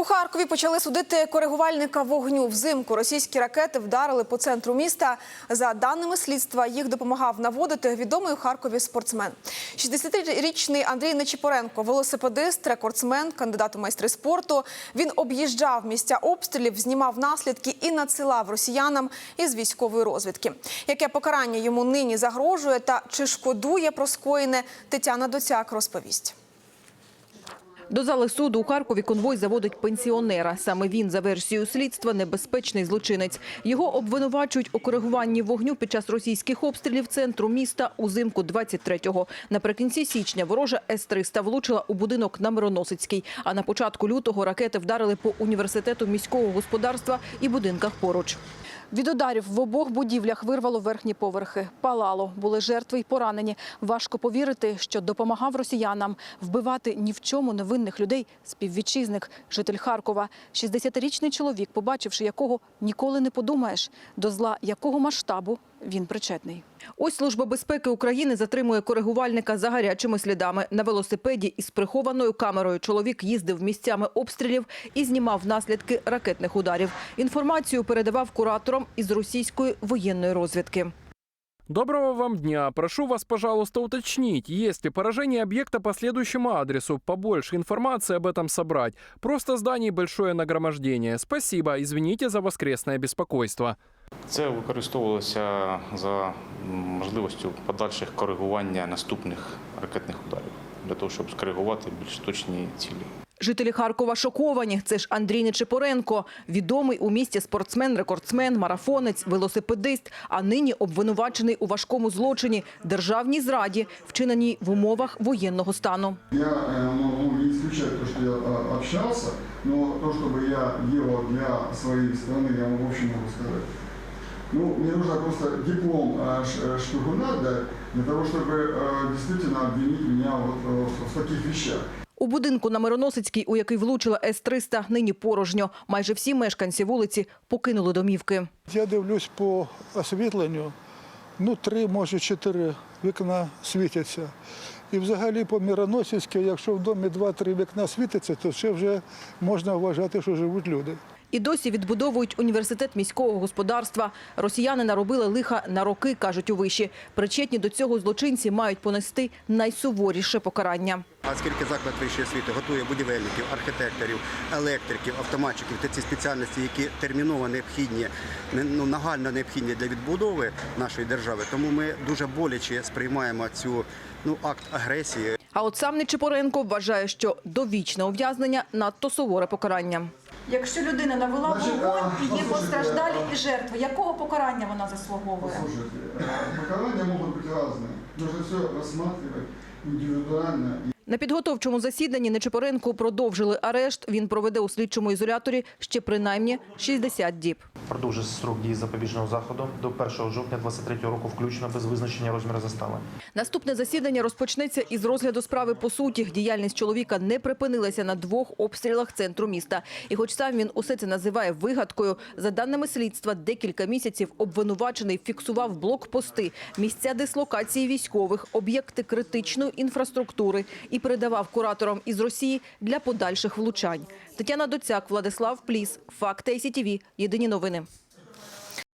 У Харкові почали судити коригувальника вогню. Взимку російські ракети вдарили по центру міста. За даними слідства, їх допомагав наводити відомий у Харкові спортсмен. 60-річний Андрій Нечіпоренко, велосипедист, рекордсмен, кандидат у майстри спорту. Він об'їжджав місця обстрілів, знімав наслідки і надсилав росіянам із військової розвідки. Яке покарання йому нині загрожує та чи шкодує про скоєне, Тетяна Доцяк розповість. До зали суду у Харкові конвой заводить пенсіонера. Саме він, за версією слідства, небезпечний злочинець. Його обвинувачують у коригуванні вогню під час російських обстрілів центру міста узимку 23-го. Наприкінці січня ворожа С-300 влучила у будинок на Мироносицький. А на початку лютого ракети вдарили по університету міського господарства і будинках поруч. Від ударів в обох будівлях вирвало верхні поверхи. Палало, були жертви й поранені. Важко повірити, що допомагав росіянам вбивати ні в чому невинних людей співвітчизник, житель Харкова. 60-річний чоловік, побачивши якого ніколи не подумаєш, до зла якого масштабу він причетний. Ось Служба безпеки України затримує коригувальника за гарячими слідами. На велосипеді із прихованою камерою чоловік їздив місцями обстрілів і знімав наслідки ракетних ударів. Інформацію передавав кураторам із російської воєнної розвідки. Доброго вам дня. Прошу вас, пожалуйста, уточнить, есть ли поражение объекта по следующему адресу. Побольше информации об этом собрать. Просто зданий большое нагромождение. Спасибо. Извините за воскресное беспокойство. Це використовувалося за можливістю подальших коригування наступних ракетних ударів для того, щоб скоригувати більш точні цілі. Жителі Харкова шоковані. Це ж Андрій Нечипоренко, відомий у місті спортсмен, рекордсмен, марафонець, велосипедист, а нині обвинувачений у важкому злочині державній зраді, вчиненій в умовах воєнного стану. Я э, могу не исключать то, что я э, общался, но то, чтобы я делал для своей страны, я в общем могу сказать. Ну, мне нужно просто диплом э, ш- э, шпигуна дать, для того, чтобы э, действительно обвинить меня вот э, в таких вещах. У будинку на Мироносицькій, у який влучила С-300, нині порожньо. Майже всі мешканці вулиці покинули домівки. Я дивлюсь по освітленню, ну три, може чотири вікна світяться. І взагалі по Мироносицькій, якщо в домі два-три вікна світиться, то це вже можна вважати, що живуть люди. І досі відбудовують університет міського господарства. Росіяни наробили лиха на роки, кажуть у виші. Причетні до цього злочинці мають понести найсуворіше покарання. Оскільки заклад вищої освіти готує будівельників, архітекторів, електриків, автоматчиків та ці спеціальності, які терміново необхідні, не- ну, нагально необхідні для відбудови нашої держави, тому ми дуже боляче сприймаємо цю ну, акт агресії. А от сам Нечипоренко вважає, що довічне ув'язнення надто суворе покарання. Якщо людина навела Значить, вогонь а, і є послухайте, постраждалі а- і жертви, якого покарання вона заслуговує? Послушайте, э, покарания могут быть разные. Нужно все рассматривать индивидуально. На підготовчому засіданні Нечипоренку продовжили арешт. Він проведе у слідчому ізоляторі ще принаймні 60 діб. Продовжить строк дії запобіжного заходу до 1 жовтня 2023 року включно без визначення розміру застави. Наступне засідання розпочнеться із розгляду справи по суті. Діяльність чоловіка не припинилася на двох обстрілах центру міста. І хоч сам він усе це називає вигадкою, за даними слідства, декілька місяців обвинувачений фіксував блокпости, місця дислокації військових, об'єкти критичної інфраструктури і передавав кураторам із Росії для подальших влучань. Тетяна Доцяк, Владислав Пліс, Факти СІТВ. Єдині новини.